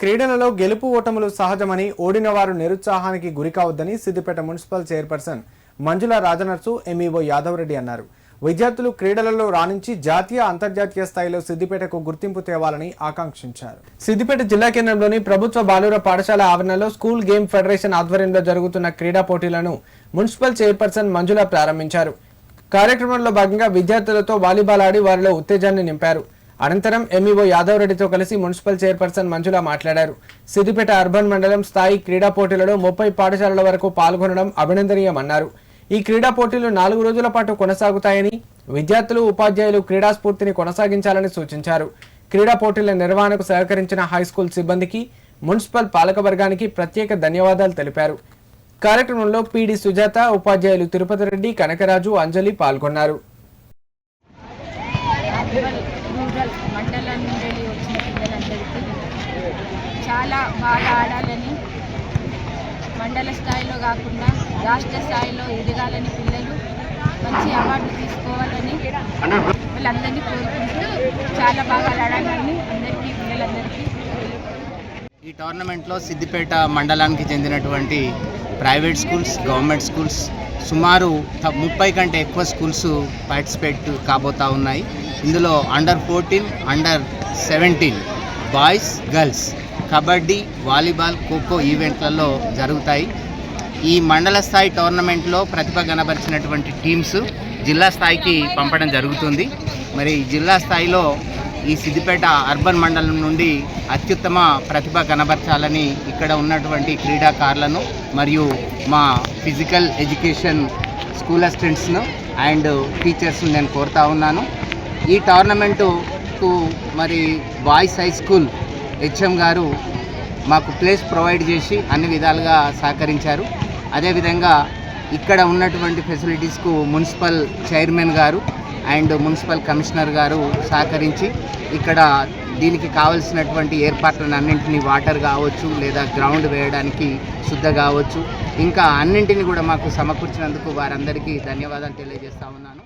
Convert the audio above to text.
క్రీడలలో గెలుపు ఓటములు సహజమని ఓడిన వారు నిరుత్సాహానికి గురికావద్దని Siddipet municipal chairperson Manjula Rajanarsu MEO Yadavareddy అన్నారు. విద్యార్థులు క్రీడలలో రాణించి జాతీయ అంతర్జాతీయ స్థాయిలో సిద్దిపేటకు గుర్తింపు తేవాలని ఆకాంక్షించారు. సిద్దిపేట జిల్లా కేంద్రంలోని ప్రభుత్వ బాలుర పాఠశాల ఆవరణలో స్కూల్ గేమ్ ఫెడరేషన్ ఆధ్వర్యంలో జరుగుతున్న క్రీడా పోటీలను మున్సిపల్ చైర్పర్సన్ మంజుల ప్రారంభించారు. కార్యక్రమంలో భాగంగా విద్యార్థులతో వాలీబాల్ ఆడి వారిలో ఉత్తేజాన్ని నింపారు. అనంతరం ఎంఈఓ యాదవ్ రెడ్డితో కలిసి మున్సిపల్ చైర్పర్సన్ మంజుల మాట్లాడారు. సిద్దిపేట అర్బన్ మండలం స్థాయి క్రీడా పోటీలలో ముప్పై పాఠశాలల వరకు పాల్గొనడం అభినందనీయమన్నారు. ఈ క్రీడా పోటీలు నాలుగు రోజుల పాటు కొనసాగుతాయని విద్యార్థులు ఉపాధ్యాయులు క్రీడా స్ఫూర్తిని కొనసాగించాలని సూచించారు. క్రీడా పోటీల నిర్వహణకు సహకరించిన హైస్కూల్ సిబ్బందికి మున్సిపల్ పాలకవర్గానికి ప్రత్యేక ధన్యవాదాలు తెలిపారు. కార్యక్రమంలో పీడి సుజాత ఉపాధ్యాయులు తిరుపతి రెడ్డి కనకరాజు అంజలి పాల్గొన్నారు. రూరల్ మండలం నుండి వచ్చిన పిల్లలందరికీ చాలా బాగా ఆడాలని మండల స్థాయిలో కాకుండా రాష్ట్ర స్థాయిలో ఎదగాలని పిల్లలు మంచి అవార్డు తీసుకోవాలని వాళ్ళందరినీ కోరుకుంటూ చాలా బాగా ఆడాలని అందరికీ పిల్లలందరికీ. ఈ టోర్నమెంట్లో సిద్దిపేట మండలానికి చెందినటువంటి ప్రైవేట్ స్కూల్స్ గవర్నమెంట్ స్కూల్స్ సుమారు త- ముప్పై కంటే ఎక్కువ స్కూల్స్ పార్టిసిపేట్ కాబోతా ఉన్నాయి. ఇందులో under fourteen under seventeen boys girls kabaddi volleyball kho kho ఈవెంట్లలో జరుగుతాయి. ఈ మండల స్థాయి టోర్నమెంట్లో ప్రతిభ కనబరిచినటువంటి టీమ్స్ జిల్లా స్థాయికి పంపడం జరుగుతుంది. మరి జిల్లా స్థాయిలో ఈ సిద్దిపేట అర్బన్ మండలం నుండి అత్యుత్తమ ప్రతిభ కనబరచాలని ఇక్కడ ఉన్నటువంటి క్రీడాకారులను మరియు మా ఫిజికల్ ఎడ్యుకేషన్ స్కూల్ అసిస్టెంట్స్ను అండ్ టీచర్స్ను నేను కోరుతా ఉన్నాను. ఈ టోర్నమెంటుకు మరి బాయ్స్ హై స్కూల్ హెచ్ఎం గారు మాకు ప్లేస్ ప్రొవైడ్ చేసి అన్ని విధాలుగా సహకరించారు. అదేవిధంగా ఇక్కడ ఉన్నటువంటి ఫెసిలిటీస్కు మున్సిపల్ చైర్మన్ గారు అండ్ మున్సిపల్ కమిషనర్ గారు సహకరించి ఇక్కడ దీనికి కావలసినటువంటి ఏర్పాట్లను అన్నింటినీ వాటర్ కావచ్చు లేదా గ్రౌండ్ వేయడానికి శుద్ధ కావచ్చు. ఇంకా అన్నింటిని కూడా మాకు సమకూర్చినందుకు వారందరికీ ధన్యవాదాలు తెలియజేస్తా ఉన్నాను.